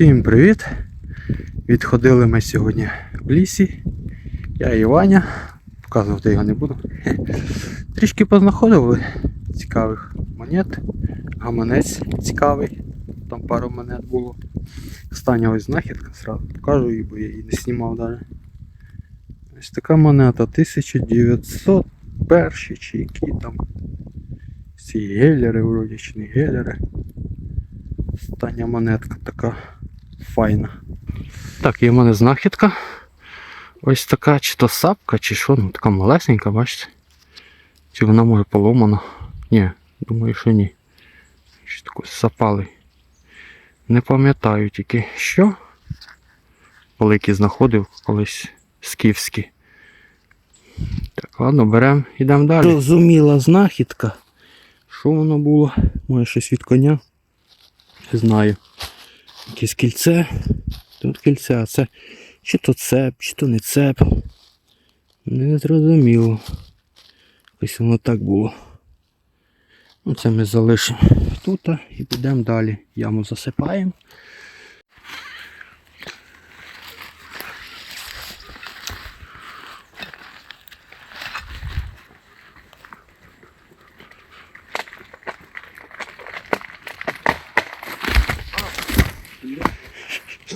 Всім привіт! Відходили ми сьогодні в лісі. Я і Ваня. Показувати його не буду. Трішки познаходили цікавих монет. Гаманець цікавий. Там пару монет було. Остання ось знахідка, зразу покажу її, бо я її не знімав навіть. Ось така монета 1901 чи які там. Ці гелери, вроді чи не гелери. Остання монетка така файна. Так, є в мене знахідка. Ось така, чи то сапка, чи що, ну така малесенька, бачите? Чи вона може поломана? Ні, думаю, що ні. Що таке запалий. Не пам'ятаю тільки що. Великий знаходив колись скіфські. Так, ладно, беремо, йдемо далі. Розуміла знахідка. Що воно було? Може щось від коня? Не знаю. Якесь кільце. Тут кільце, а це чи то цеп, чи то не цеп. Не зрозуміло. Якось воно так було. Ну, це ми залишимо тут і підемо далі. Яму засипаємо.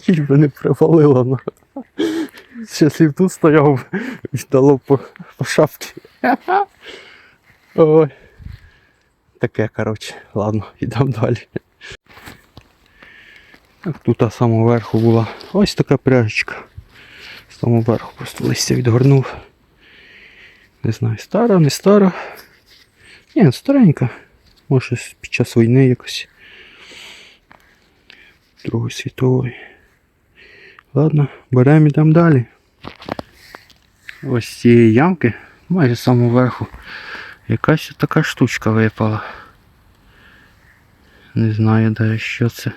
Чуть би не привалило. Ну. Щас і тут стояв, дало по, по шапці. Ой. Таке, коротше. Ладно, йдемо далі. Тут а самого верху була ось така пряжечка. З самого верху просто листя відгорнув. Не знаю, стара, не стара. Ні, старенька. Може під час війни якось. Другої світової. Ладно, беремо йдемо далі. Ось цієї ямки, майже з самого верху, якась така штучка випала. Не знаю навіть що це.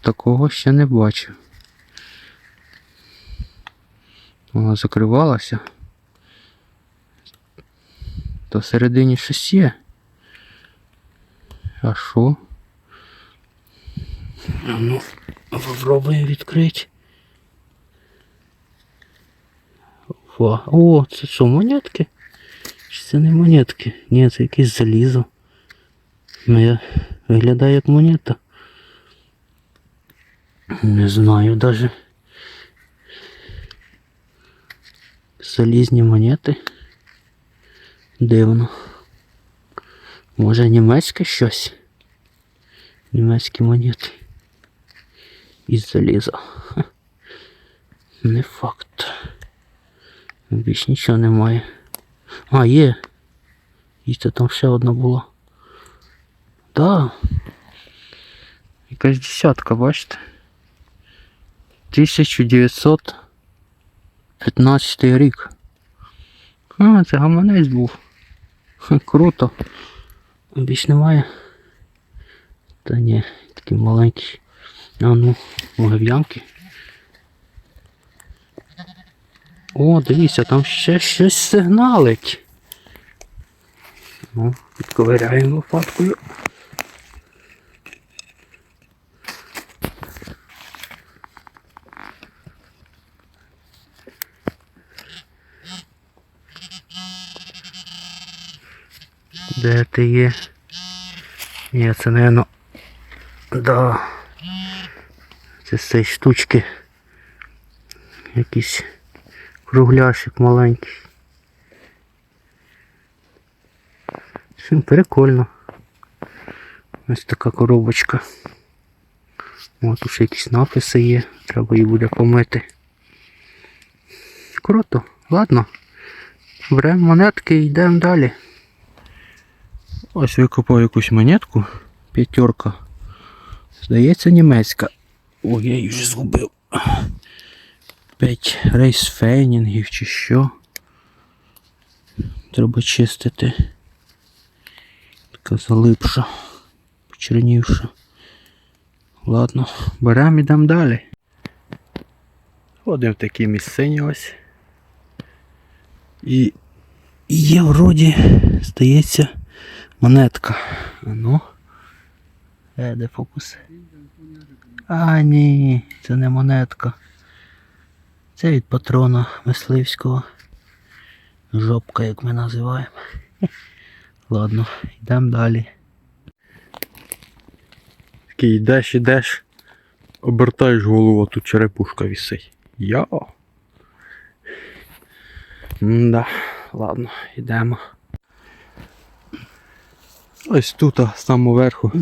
Такого ще не бачив. Вона закривалася. То всередині щось є. А що? Ну, попробуємо відкрити. О, о, це що, монетки? Чи це не монетки? Ні, це якесь залізо. Ну, я... Виглядає як монета. Не знаю даже. Залізні монети. Дивно. Може німецьке щось? Німецькі монети. Із заліза. Не факт. Більш нічого немає. А, є. І це там ще одна була. Да. Якась десятка, бачите? 1915 рік. А, це гаманець був. Ха, Круто. Більш немає. Та ні, такий маленький. А ну, може. О, дивіться, там ще щось сигналить. Ну, підковиряємо лопаткою. Де ти є? Ні, це, напевно, да. Це з цієї штучки. Якийсь кругляшик маленький. Чим прикольно. Ось така коробочка. О, тут якісь написи є, треба її буде помити. Круто, ладно. Беремо монетки і йдемо далі. Ось викопав якусь монетку. П'ятерка. Здається, німецька. Ой, я її вже згубив. П'ять рейсфейнінгів чи що. Треба чистити. Така залипша, почернівша. Ладно, беремо ідемо далі. Ходимо в такі місцині ось. І є вроді, здається, монетка. А ну. Е, де фокус? А ні, це не монетка. Це від патрона мисливського. Жопка, як ми називаємо. Ладно, йдемо далі. Такий йдеш, ідеш, обертаєш голову, а тут черепушка висить. Я. Да, ладно, йдемо. Ось тут, а, з самого верху,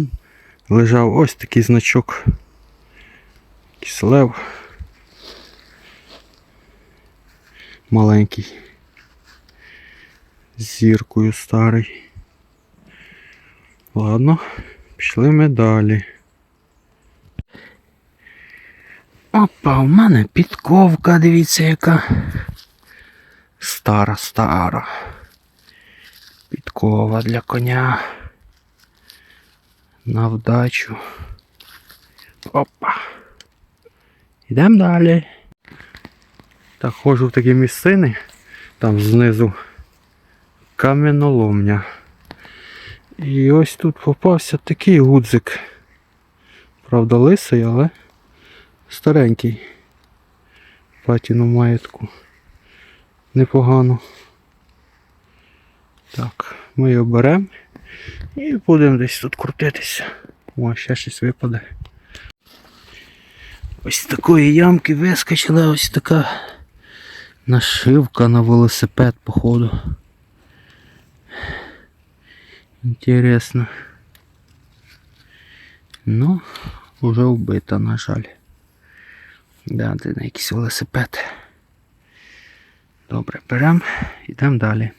лежав ось такий значок. Кислев. Маленький. З зіркою старий. Ладно, пішли ми далі. Опа, у мене підковка, дивіться яка. Стара, стара. Підкова для коня. На вдачу. Опа. Йдемо далі. Так, ходжу в такі місцини. Там знизу каменоломня. І ось тут попався такий гудзик. Правда, лисий, але старенький. Патіну маєтку. Непогано. Так, ми його беремо і будемо десь тут крутитися. О, ще щось випаде. Ось такої ямки вискочила ось така нашивка на велосипед, походу. Інтересно. Ну, вже вбита, на жаль. Да, це на якийсь велосипед. Добре, беремо, йдемо далі.